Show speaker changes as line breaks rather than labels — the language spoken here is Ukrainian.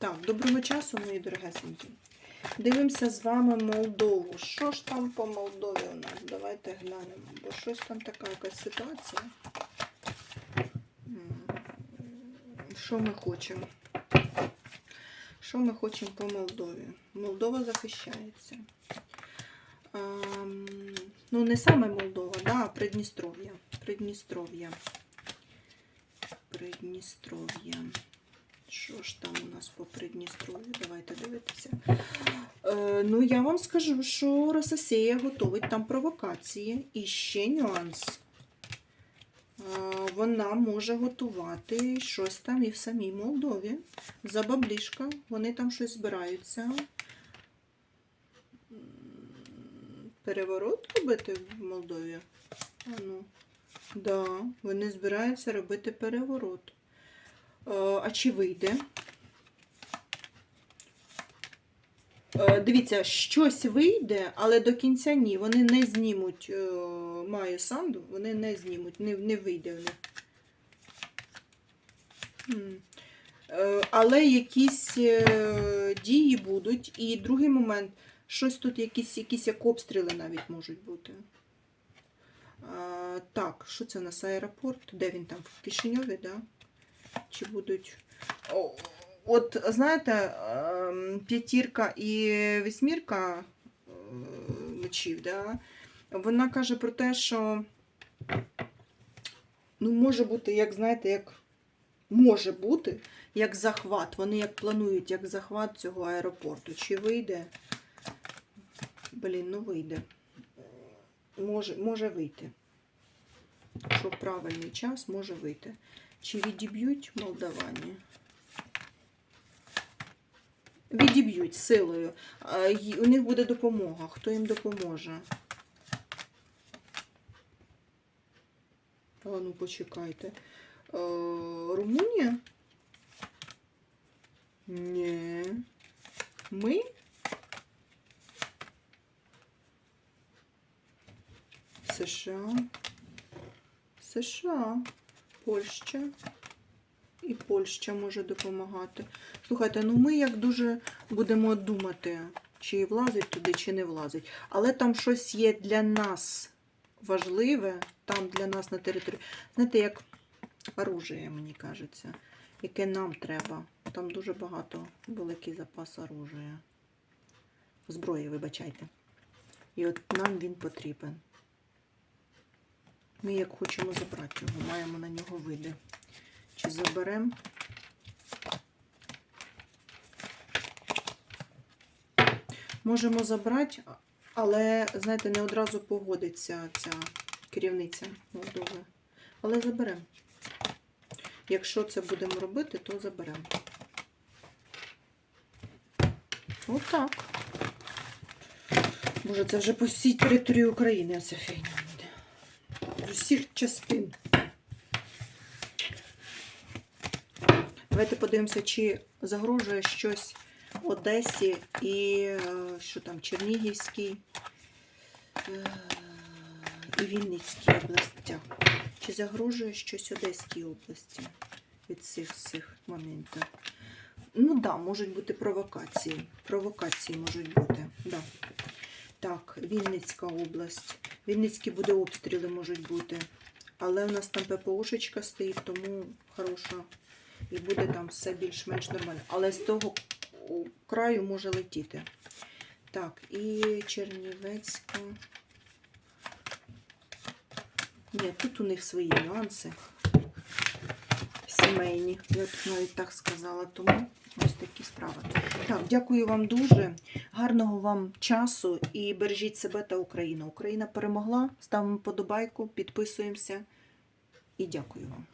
Так, доброго часу, мої дорогесенькі. Дивимося з вами Молдову. Що ж там по Молдові у нас? Давайте глянемо. Бо щось там така якась ситуація. Що ми хочемо? Що ми хочемо по Молдові? Молдова захищається. Ем, ну, не саме Молдова, да, а Придністров'я. Придністров'я. Придністров'я. Що ж там у нас по Придністров'ю? Давайте дивитися. Е, ну, я вам скажу, що Рососія готовить там провокації. І ще нюанс. Е, вона може готувати щось там і в самій Молдові. За баблішка. Вони там щось збираються. Переворот робити в Молдові? А ну. Да, вони збираються робити переворот. Е, А чи вийде? Е, Дивіться, щось вийде, але до кінця ні. Вони не знімуть е, Маю Санду, вони не знімуть, не, не вийде в них. Е, Але якісь е, дії будуть. І другий момент, щось тут, якісь, якісь як обстріли навіть можуть бути. Так, що це у нас аеропорт? Де він там? В Кишиньові, да? Чи будуть. От, знаєте, ем, п'ятірка і вісьмірка е, мечів, да? вона каже про те, що ну, може бути, як знаєте, як може бути, як захват. Вони як планують, як захват цього аеропорту. Чи вийде? Блін, ну вийде. Може, може вийти. Що правильний час може вийти. Чи відіб'ють молдавані? Відіб'ють силою. У них буде допомога. Хто їм допоможе? А ну почекайте. Румунія? Ні. Ми? США. США. Польща. І Польща може допомагати. Слухайте, ну ми як дуже будемо думати, чи влазить туди, чи не влазить. Але там щось є для нас важливе, там для нас на території. Знаєте, як оружие, мені кажеться, яке нам треба. Там дуже багато великий запас оружия. Зброї, вибачайте. І от нам він потрібен. Ми як хочемо забрати його, маємо на нього види. Чи заберемо? Можемо забрати, але, знаєте, не одразу погодиться ця керівниця Молдови. Але заберемо. Якщо це будемо робити, то заберемо. Отак. Може, це вже по всій території України ця фігня буде. З усіх частин. Давайте подивимося, чи загрожує щось Одесі і е, що там, Чернігівській е, і Вінницькій областях. Чи загрожує щось Одеській області від цих всіх моментів? Ну да, можуть бути провокації. Провокації можуть бути. Да. Так, Вінницька область. Вінницькі буде обстріли можуть бути. Але у нас там ППОшечка стоїть, тому хороша. І буде там все більш-менш нормально. Але з того краю може летіти. Так, і Чернівецька. Ні, тут у них свої нюанси. Сімейні, я б навіть так сказала, тому ось такі справи. Так, дякую вам дуже. Гарного вам часу і бережіть себе та Україну. Україна перемогла. Ставимо подобайку, підписуємося і дякую вам.